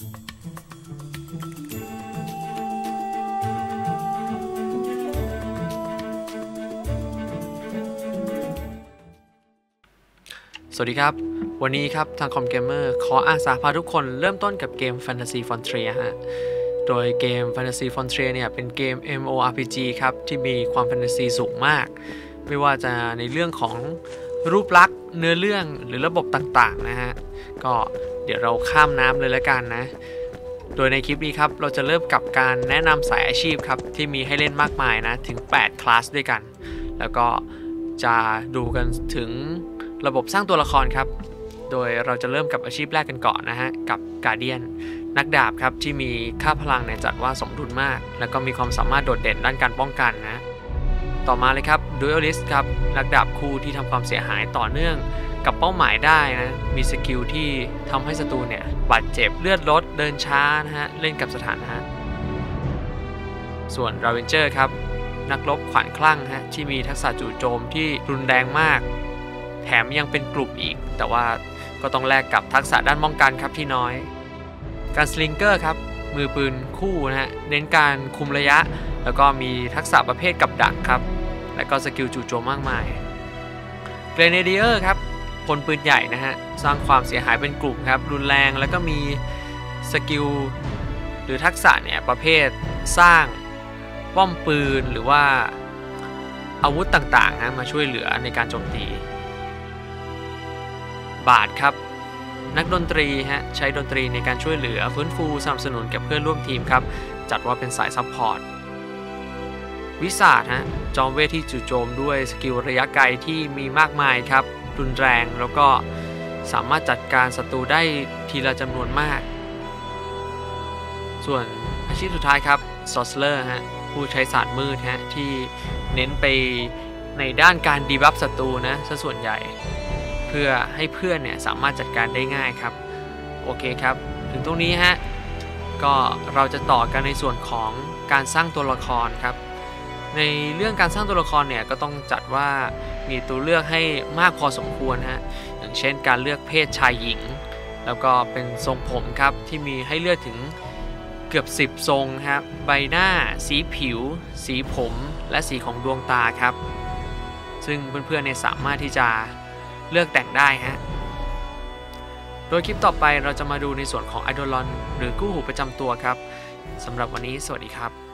สวัสดีครับ วันนี้ครับทางคอมเกมเมอร์ขออาสาพาทุกคนเริ่มต้นกับเกม Fantasy Frontier ฮะ โดยเกม Fantasy Frontier เนี่ยเป็นเกม MMORPG ครับ ที่มีความแฟนตาซีสูงมาก ไม่ว่าจะในเรื่องของ รูปลักษณ์เนื้อเรื่องหรือระบบต่างๆนะฮะ ก็เดี๋ยวเราข้ามน้ำเลยแล้วกันนะ โดยในคลิปนี้ครับ เราจะเริ่มกับการแนะนำสายอาชีพครับ ที่มีให้เล่นมากมายนะ ถึง 8 คลาสด้วยกัน แล้วก็จะดูกันถึงระบบสร้างตัวละครครับ โดยเราจะเริ่มกับอาชีพแรกกันก่อนนะฮะ กับกาเดียนนักดาบครับ ที่มีค่าพลังเนี่ยจัดว่าสมดุลมาก แล้วก็มีความสามารถโดดเด่นด้านการป้องกันนะ ต่อมาเลยครับดู a l ลิสครับนักดาบคู่ที่ทำความเสียหายต่อเนื่องกับเป้าหมายได้นะ มีสกิลที่ทำให้ศัตรูเนี่ยบาดเจ็บเลือดลดเดินช้านะฮะ เล่นกับสถานะ ส่วนราเวนเจอร์ครับ นักรบขวานคลั่งฮะ ที่มีทักษะจู่โจมที่รุนแรงมาก แถมยังเป็นกลุ่มอีก แต่ว่าก็ต้องแลกกับทักษะด้านป้องกันครับที่น้อย การสลิงเกอร์ครับ มือปืนคู่นะฮะ เน้นการคุมระยะ แล้วก็มีทักษะประเภทกับดักครับ และก็สกิลจู่โจมมากมายเกรเนเดียร์ครับพลปืนใหญ่นะฮะ สร้างความเสียหายเป็นกลุ่มครับ รุนแรงแล้วก็มีสกิลหรือทักษะเนี่ย ประเภทสร้างป้อมปืนหรือว่าอาวุธต่างๆนะมาช่วยเหลือในการโจมตี บาทครับ นักดนตรีฮะ ใช้ดนตรีในการช่วยเหลือฟื้นฟูสนับสนุนกับเพื่อนร่วมทีมครับ จัดว่าเป็นสายซัพพอร์ต วิสาทฮะจอมเวทที่จู่โจมด้วยสกิลระยะไกลที่มีมากมายครับ รุนแรงแล้วก็สามารถจัดการศัตรูได้ทีละจำนวนมาก ส่วนอาชีพสุดท้ายครับซอสเลอร์ฮะผู้ใช้ศาสตร์มืดฮะที่เน้นไปในด้านการดีบัฟศัตรูนะซะส่วนใหญ่ เพื่อให้เพื่อนเนี่ยสามารถจัดการได้ง่ายครับ โอเคครับ ถึงตรงนี้ฮะก็เราจะต่อกันในส่วนของการสร้างตัวละครครับ ในเรื่องการสร้างตัวละครเนี่ยก็ต้องจัดว่ามีตัวเลือกให้มากพอสมควรฮะอย่างเช่นการเลือกเพศชายหญิง แล้วก็เป็นทรงผมครับที่มีให้เลือกถึงเกือบ 10 ทรงครับใบหน้า สีผิว สีผม และสีของดวงตาครับ ซึ่งเพื่อนๆเนี่ยสามารถที่จะเลือกแต่งได้ฮะโดยคลิปต่อไปเราจะมาดูในส่วนของไอดอลอนหรือกู้หูประจำตัวครับสำหรับวันนี้สวัสดีครับ